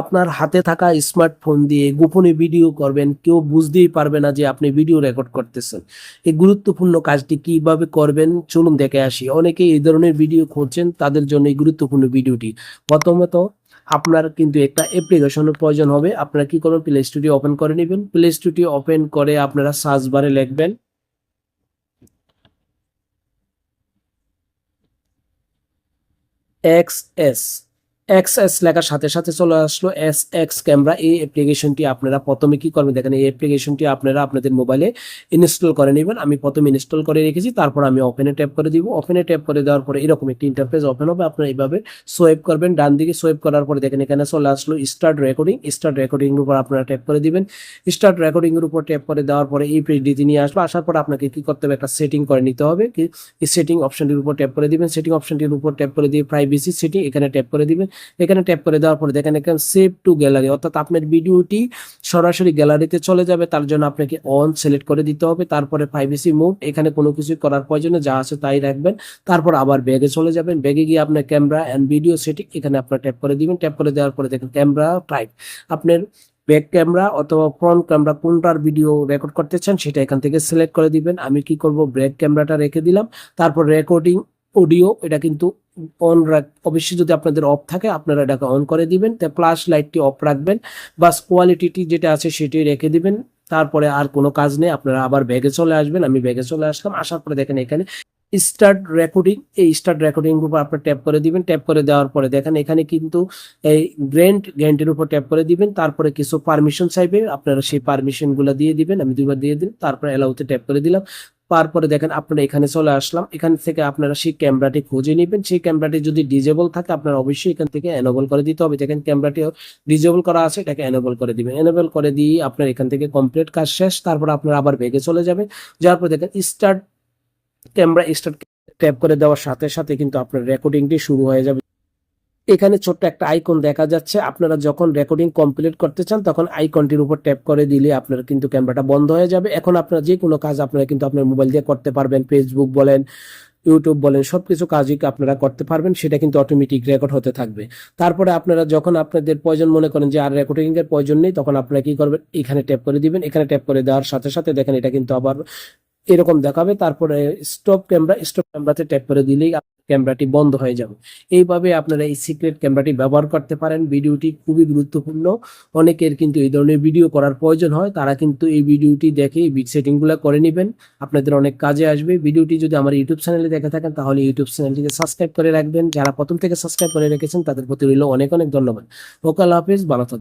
আপনার হাতে থাকা স্মার্টফোন দিয়ে গোপনে ভিডিও করবেন, কেউ বুঝতেই পারবে না যে আপনি ভিডিও রেকর্ড করতেছেন। এই গুরুত্বপূর্ণ কাজটি কীভাবে করবেন, চলুন দেখে আসি। অনেকে এই ধরনের ভিডিও খুঁজছেন, তাদের জন্য এই গুরুত্বপূর্ণ ভিডিওটি প্রথমত, আপনার কিন্তু একটা অ্যাপ্লিকেশনের প্রয়োজন হবে। আপনারা কি করবেন প্লে স্টুডিও ওপেন করে নেবেন। প্লে স্টুডিও ওপেন করে আপনারা সার্চ বারে লিখবেন। এক্স এস এক্স এস লেখার সাথে সাথে চলে আসলো এস এক্স ক্যামেরা এই অ্যাপ্লিকেশনটি আপনারা প্রথমে কি করবেন? দেখেন, এই অ্যাপ্লিকেশনটি আপনারা আপনাদের মোবাইলে ইনস্টল করে নেবেন। আমি প্রথমে ইনস্টল করে রেখেছি, তারপর আমি ওপেনে ট্যাপ করে দিব। ওপেনে ট্যাপ করে দেওয়ার পরে এরকম একটি ইন্টারফেস ওপেন হবে। আপনারা এইভাবে সোয়েপ করবেন। ডান দিকে সোয়েপ করার পরে দেখেন, এখানে চলে আসলো স্টার্ট রেকর্ডিং স্টার্ট রেকর্ডিং এর উপর আপনারা ট্যাপ করে দিবেন। স্টার্ট রেকর্ডিং এর উপর ট্যাপ করে দেওয়ার পরে এই পেজটি নিয়ে আসবে আসার পর আপনাকে কি করতে হবে? একটা সেটিং করে নিতে হবে। কি? সেটিং অপশনটির উপর ট্যাপ করে দিবেন। সেটিং অপশনটির উপর ট্যাপ করে দিয়ে প্রাইভেসি সেটিং এখানে ট্যাপ করে দিবেন। এখানে ট্যাপ করে দেওয়ার পরে দেখেন এখানে সেভ টু গ্যালারি অর্থাৎ আপনার ভিডিওটি সরাসরি গ্যালারিতে চলে যাবে, তার জন্য আপনাকে অন সিলেক্ট করে দিতে হবে, তারপরে প্রাইভেসি মোড এখানে কোনো কিছু করার প্রয়োজনে যা আছে তাই রাখবেন, তারপর আবার ব্যাগে চলে যাবেন ব্যাগে গিয়ে আপনার ক্যামেরা অ্যান্ড ভিডিও সেটিং এখানে আপনার ট্যাপ করে দিবেন ট্যাপ করে দেওয়ার পরে দেখেন ক্যামেরা টাইপ আপনার ব্যাক ক্যামেরা অথবা ফ্রন্ট ক্যামেরা কোনটার ভিডিও রেকর্ড করতে চান, সেটা এখান থেকে সিলেক্ট করে দিবেন, আমি কি করব ব্যাক ক্যামেরাটা রেখে দিলাম, তারপর রেকর্ডিং অডিও এটা কিন্তু অন রাখ অবশ্যই যদি আপনাদের অফ থাকে, আপনারা এটাকে অন করে দিবেন তা প্লাস লাইটটি অফ রাখবেন বাস কোয়ালিটিটি যেটা আছে সেটি রেখে দিবেন, তারপরে আর কোনো কাজ নেই, আপনারা আবার ব্যাগে চলে আসবেন, আমি ব্যাগে চলে আসলাম, আসার পরে দেখেন এখানে স্টার্ট রেকর্ডিং এই স্টার্ট রেকর্ডিং উপর আপনার ট্যাপ করে দিবেন ট্যাপ করে দেওয়ার পরে দেখেন এখানে কিন্তু এই গ্রেন্ট গ্রেন্টের উপর ট্যাপ করে দিবেন, তারপরে কিছু পারমিশন চাইবে, আপনারা সেই পারমিশনগুলো দিয়ে দিবেন, আমি দুইবার দিয়ে দিন তারপরে অ্যালাউতে ট্যাপ করে দিলাম তারপরে দেখেন আপনারা এখানে চলে আসলাম। এখান থেকে আপনারা সেই ক্যামেরাটি খুঁজে নেবেন। সেই ক্যামেরাটি যদি ডিজেবল থাকে, আপনারা অবশ্যই এখান থেকে এনেবল করে দিতে হবে। দেখেন ক্যামেরাটি ডিজেবল করা আছে, এটাকে এনেবল করে দিবেন। এনেবল করে দিয়ে আপনার এখান থেকে কমপ্লিট কাজ শেষ। তারপর আপনারা আবার বেগে চলে যাবেন। যাওয়ার পর দেখেন স্টার্ট ক্যামেরা স্টার্ট ট্যাপ করে দেওয়ার সাথে সাথে কিন্তু আপনার রেকর্ডিংটি শুরু হয়ে যাবে। এখানে ছোট্ট একটা আইকন দেখা যাচ্ছে। আপনারা যখন রেকর্ডিং কমপ্লিট করতে চান, তখন আইকনটির উপর ট্যাপ করে দিলে আপনার কিন্তু ক্যামেরাটা বন্ধ হয়ে যাবে। এখন আপনারা যে কোনো কাজ আপনারা কিন্তু আপনার মোবাইল দিয়ে করতে পারবেন। ফেসবুক বলেন ইউটিউব বলেন, সবকিছু কাজই আপনারা করতে পারবেন, সেটা কিন্তু অটোমেটিক রেকর্ড হতে থাকবে। তারপরে আপনারা যখন আপনাদের প্রয়োজন মনে করেন যে আর রেকর্ডিং এর প্রয়োজন নেই, তখন আপনারা কি করবেন? এখানে ট্যাপ করে দিবেন। এখানে ট্যাপ করে দেওয়ার সাথে সাথে দেখেন এটা কিন্তু আবার এরকম দেখাবে। তারপরে স্টপ ক্যামেরা স্টপ ক্যামেরাতে ট্যাপ করে দিলেই ক্যামেরাটি বন্ধ হয়ে যাবে। এইভাবে আপনারা এই সিক্রেট ক্যামেরাটি ব্যবহার করতে পারেন। ভিডিওটি খুবই গুরুত্বপূর্ণ। অনেকের কিন্তু এই ধরনের ভিডিও করার প্রয়োজন হয়। তারা কিন্তু এই ভিডিওটি দেখে এই সেটিংগুলো করে নেবেন। আপনাদের অনেক কাজে আসবে। ভিডিওটি যদি আমার ইউটিউব চ্যানেলে দেখে থাকেন, তাহলে ইউটিউব চ্যানেলটিকে সাবস্ক্রাইব করে রাখবেন। যারা প্রথম থেকে সাবস্ক্রাইব করে রেখেছেন, তাদের প্রতি রইল অনেক অনেক ধন্যবাদ। ওকাল হাফিজ, ভালো।